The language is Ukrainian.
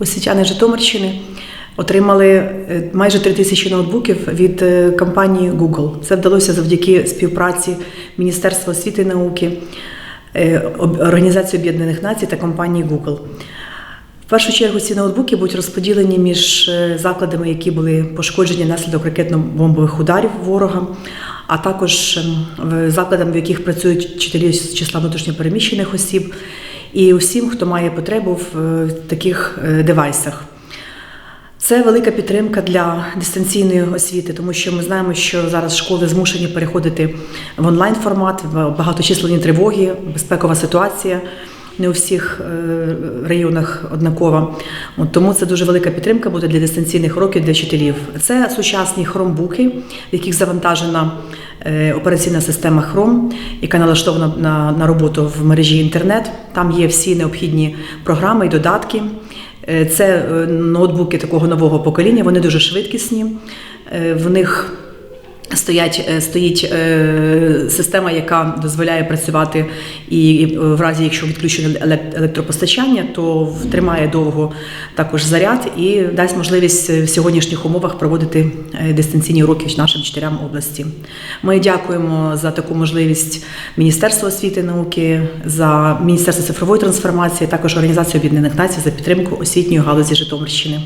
освітяни Житомирщини отримали е, майже 3 тисячі ноутбуків від е, компанії Google. Це вдалося завдяки співпраці Міністерства освіти і науки, е, Організації Об'єднаних Націй та компанії Google. В першу чергу ці ноутбуки будуть розподілені між закладами, які були пошкоджені внаслідок ракетно-бомбових ударів ворога, а також ем, в в яких працюють вчителі з числа внутрішньопереміщених осіб, і усім, хто має потребу в е, таких е, девайсах. Це велика підтримка для дистанційної освіти, тому що ми знаємо, що зараз школи змушені переходити в онлайн формат, в багаточисленні тривоги, безпекова ситуація. Не у всіх е, районах однакова. От тому це дуже велика підтримка буде для дистанційних уроків для вчителів. Це сучасні хромбуки, в яких завантажена е, операційна система Chrome, яка налаштована на, на роботу в мережі інтернет. Там є всі необхідні програми і додатки. Е, Це ноутбуки такого нового покоління, вони дуже швидкісні. В них стоять, е, стоїть е, система, яка дозволяє працювати, і і в разі, якщо відключено елек- електропостачання, то тримає довго також заряд і дасть можливість е, в сьогоднішніх умовах проводити е, дистанційні уроки нашим вчителям області. Ми дякуємо за таку можливість Міністерству освіти і науки, за Міністерство цифрової трансформації, також Організацію Об'єднаних Націй за підтримку освітньої галузі Житомирщини.